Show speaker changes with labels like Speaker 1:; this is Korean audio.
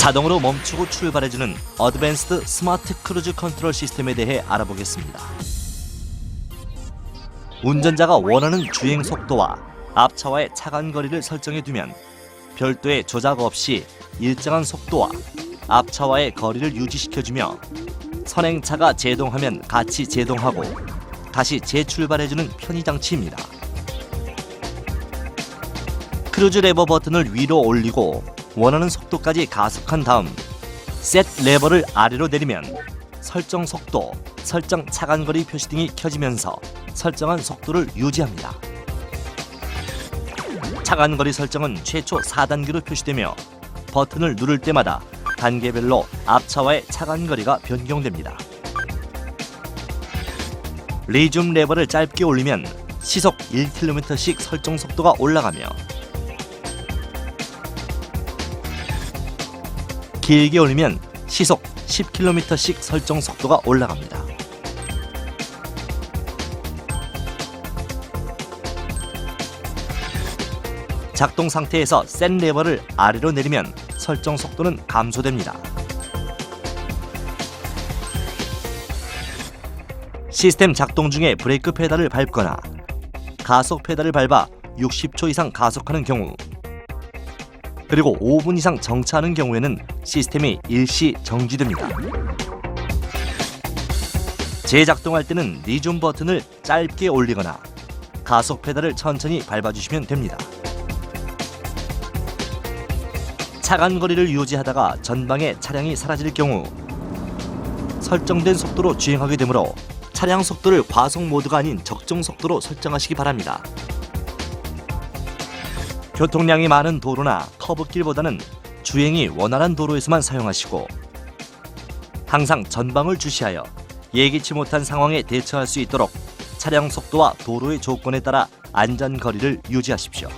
Speaker 1: 자동으로 멈추고 출발해주는 어드밴스드 스마트 크루즈 컨트롤 시스템에 대해 알아보겠습니다. 운전자가 원하는 주행 속도와 앞차와의 차간 거리를 설정해 두면 별도의 조작 없이 일정한 속도와 앞차와의 거리를 유지시켜주며 선행차가 제동하면 같이 제동하고 다시 재출발해주는 편의 장치입니다. 크루즈 레버 버튼을 위로 올리고 원하는 속도까지 가속한 다음 셋 레버를 아래로 내리면 설정 속도, 설정 차간거리 표시 등이 켜지면서 설정한 속도를 유지합니다. 차간거리 설정은 최초 4단계로 표시되며 버튼을 누를 때마다 단계별로 앞차와의 차간거리가 변경됩니다. 리줌 레버를 짧게 올리면 시속 1km씩 설정 속도가 올라가며 길게 올리면 시속 10km씩 설정 속도가 올라갑니다. 작동 상태에서 센 레버를 아래로 내리면 설정 속도는 감소됩니다. 시스템 작동 중에 브레이크 페달을 밟거나 가속 페달을 밟아 60초 이상 가속하는 경우 그리고 5분 이상 정차하는 경우에는 시스템이 일시 정지됩니다. 재작동할 때는 리줌 버튼을 짧게 올리거나 가속 페달을 천천히 밟아주시면 됩니다. 차간 거리를 유지하다가 전방에 차량이 사라질 경우 설정된 속도로 주행하게 되므로 차량 속도를 과속 모드가 아닌 적정 속도로 설정하시기 바랍니다. 교통량이 많은 도로나 커브길보다는 주행이 원활한 도로에서만 사용하시고 항상 전방을 주시하여 예기치 못한 상황에 대처할 수 있도록 차량 속도와 도로의 조건에 따라 안전 거리를 유지하십시오.